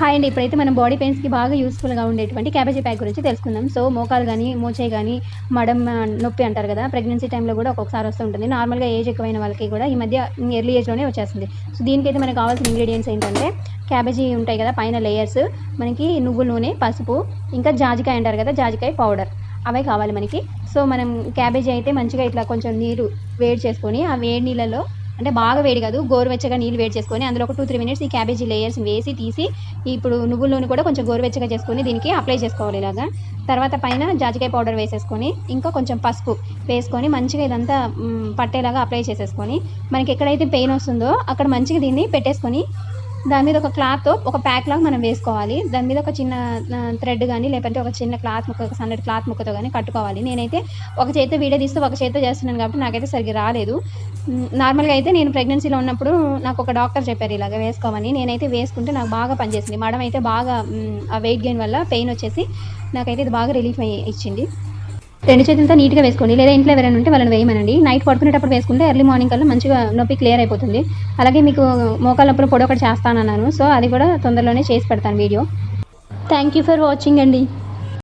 Hi అండి ఇప్పుడైతే మనం బాడీ పెయిన్స్కి బాగా యూస్ఫుల్గా ఉండేటువంటి క్యాబేజీ ప్యాక్ గురించి తెలుసుకుందాం. సో మోకాలు కానీ మోచే కానీ మడం నొప్పి అంటారు కదా ప్రెగ్నెన్సీ టైంలో కూడా ఒక్కొక్కసారి వస్తూ ఉంటుంది. నార్మల్గా ఏజ్ ఎక్కువైన వాళ్ళకి కూడా ఈ మధ్య ఎర్లీ ఏజ్లోనే వచ్చేస్తుంది. సో దీనికైతే మనకు కావాల్సిన ఇంగ్రీడియంట్స్ ఏంటంటే క్యాబేజీ ఉంటాయి కదా పైన లేయర్స్ మనకి నువ్వుల నూనె పసుపు ఇంకా జాజికాయ అంటారు కదా జాజికాయ పౌడర్ అవే కావాలి మనకి. సో మనం క్యాబేజీ అయితే మంచిగా ఇట్లా కొంచెం నీరు వేడి చేసుకొని ఆ వేడి నీళ్ళలో అంటే బాగా వేడి కాదు గోరువెచ్చగా నీళ్ళు వేడి చేసుకొని అందులో ఒక టూ త్రీ మినిట్స్ ఈ క్యాబేజీ లేయర్స్ వేసి తీసి ఇప్పుడు నువ్వుల నూనె కూడా కొంచెం గోరువెచ్చగా చేసుకొని దీనికి అప్లై చేసుకోవాలి ఇలాగా. తర్వాత పైన జాజికాయ పౌడర్ వేసేసుకొని ఇంకా కొంచెం పసుపు వేసుకొని మంచిగా ఇదంతా పట్టేలాగా అప్లై చేసేసుకొని మనకి ఎక్కడైతే పెయిన్ వస్తుందో అక్కడ మంచిగా దీన్ని పెట్టేసుకొని దాని మీద ఒక క్లాత్ ఒక ప్యాక్ లాగా మనం వేసుకోవాలి. దాని మీద ఒక చిన్న థ్రెడ్ కానీ లేకపోతే ఒక చిన్న క్లాత్ ముక్క ఒక సన్నటి క్లాత్ ముక్కతో కానీ కట్టుకోవాలి. నేనైతే ఒక చేత వీడియో తీస్తూ ఒక చేత చేస్తున్నాను కాబట్టి నాకైతే సరిగ్గా రాలేదు. నార్మల్గా అయితే నేను ప్రెగ్నెన్సీలో ఉన్నప్పుడు నాకు ఒక డాక్టర్ చెప్పారు ఇలాగ వేసుకోమని. నేనైతే వేసుకుంటే నాకు బాగా పనిచేసింది. మడం అయితే బాగా ఆ వెయిట్ గెయిన్ వల్ల పెయిన్ వచ్చేసి నాకైతే ఇది బాగా రిలీఫ్ అయ్యి ఇచ్చింది. రెండు చేతులతో నీట్గా వేసుకోండి. లేదా ఇంట్లో ఎవరైనా ఉంటే వాళ్ళని వేయమనండి. నైట్ పడుకునేటప్పుడు వేసుకుంటే ఎర్లీ మార్నింగ్ కల్లా మంచిగా నొప్పి క్లియర్ అయిపోతుంది. అలాగే మీకు మోకాల నొప్పులు పొడి ఒకటి చేస్తానన్నాను. సో అది కూడా తొందరలోనే చేసి పెడతాను video. Thank you for watching అండి.